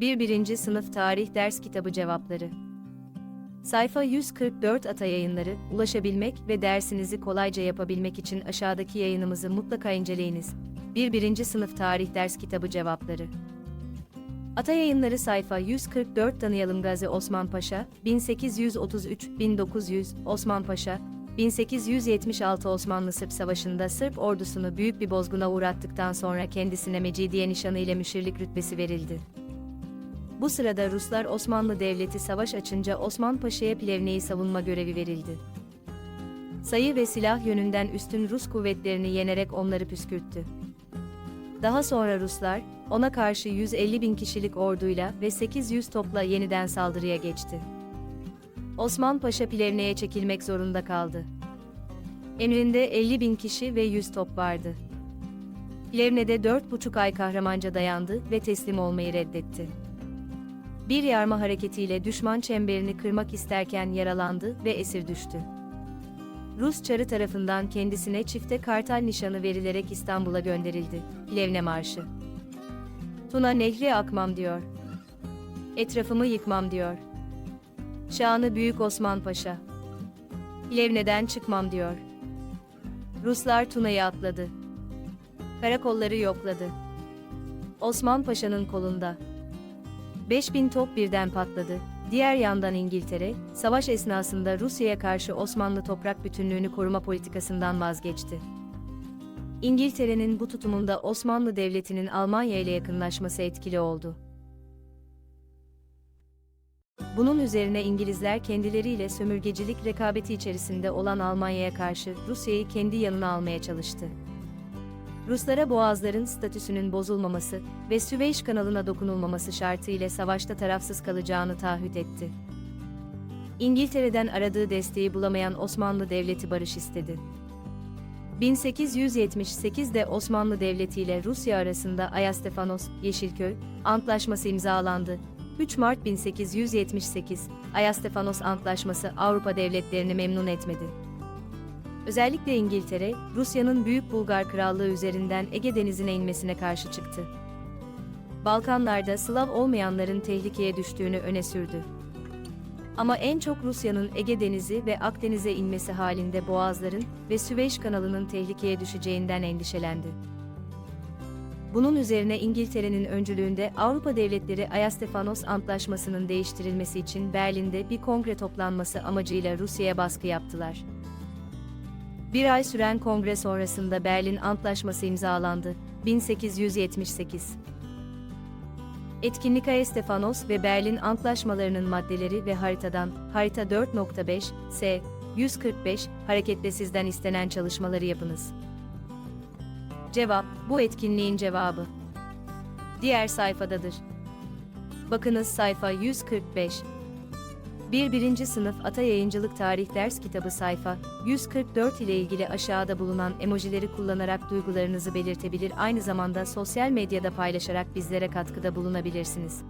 1. 1. Sınıf Tarih Ders Kitabı Cevapları Sayfa 144 Ata Yayınları, ulaşabilmek ve dersinizi kolayca yapabilmek için aşağıdaki yayınımızı mutlaka inceleyiniz. 1. 1. Sınıf Tarih Ders Kitabı Cevapları Ata Yayınları sayfa 144 Tanıyalım Gazi Osman Paşa, 1833-1900, Osman Paşa, 1876 Osmanlı Sırp Savaşı'nda Sırp ordusunu büyük bir bozguna uğrattıktan sonra kendisine Mecidiye nişanı ile müşirlik rütbesi verildi. Bu sırada Ruslar Osmanlı Devleti savaş açınca Osman Paşa'ya Plevne'yi savunma görevi verildi. Sayı ve silah yönünden üstün Rus kuvvetlerini yenerek onları püskürttü. Daha sonra Ruslar, ona karşı 150 bin kişilik orduyla ve 800 topla yeniden saldırıya geçti. Osman Paşa Plevne'ye çekilmek zorunda kaldı. Emrinde 50 bin kişi ve 100 top vardı. Plevne'de 4,5 ay kahramanca dayandı ve teslim olmayı reddetti. Bir yarma hareketiyle düşman çemberini kırmak isterken yaralandı ve esir düştü. Rus çarı tarafından kendisine çifte kartal nişanı verilerek İstanbul'a gönderildi. Plevne Marşı. Tuna nehri akmam diyor. Etrafımı yıkmam diyor. Şanı Büyük Osman Paşa. Plevne'den çıkmam diyor. Ruslar Tuna'yı atladı. Karakolları yokladı. Osman Paşa'nın kolunda. 5000 top birden patladı. Diğer yandan İngiltere, savaş esnasında Rusya'ya karşı Osmanlı toprak bütünlüğünü koruma politikasından vazgeçti. İngiltere'nin bu tutumunda Osmanlı Devleti'nin Almanya ile yakınlaşması etkili oldu. Bunun üzerine İngilizler kendileriyle sömürgecilik rekabeti içerisinde olan Almanya'ya karşı Rusya'yı kendi yanına almaya çalıştı. Ruslara boğazların statüsünün bozulmaması ve Süveyş kanalına dokunulmaması şartıyla savaşta tarafsız kalacağını taahhüt etti. İngiltere'den aradığı desteği bulamayan Osmanlı Devleti barış istedi. 1878'de Osmanlı Devleti ile Rusya arasında Ayastefanos, Yeşilköy, Antlaşması imzalandı. 3 Mart 1878, Ayastefanos Antlaşması Avrupa devletlerini memnun etmedi. Özellikle İngiltere, Rusya'nın Büyük Bulgar Krallığı üzerinden Ege Denizi'ne inmesine karşı çıktı. Balkanlarda Slav olmayanların tehlikeye düştüğünü öne sürdü. Ama en çok Rusya'nın Ege Denizi ve Akdeniz'e inmesi halinde Boğazların ve Süveyş kanalının tehlikeye düşeceğinden endişelendi. Bunun üzerine İngiltere'nin öncülüğünde Avrupa devletleri Ayastefanos Antlaşması'nın değiştirilmesi için Berlin'de bir kongre toplanması amacıyla Rusya'ya baskı yaptılar. Bir ay süren kongre sonrasında Berlin Antlaşması imzalandı. 1878 Etkinlik Ayastefanos ve Berlin Antlaşmalarının maddeleri ve haritadan, harita 4.5, S, 145, hareketle sizden istenen çalışmaları yapınız. Cevap, bu etkinliğin cevabı. Diğer sayfadadır. Bakınız sayfa 145. 1. 1. Sınıf Ata Yayıncılık Tarih Ders Kitabı sayfa 144 ile ilgili aşağıda bulunan emojileri kullanarak duygularınızı belirtebilir aynı zamanda sosyal medyada paylaşarak bizlere katkıda bulunabilirsiniz.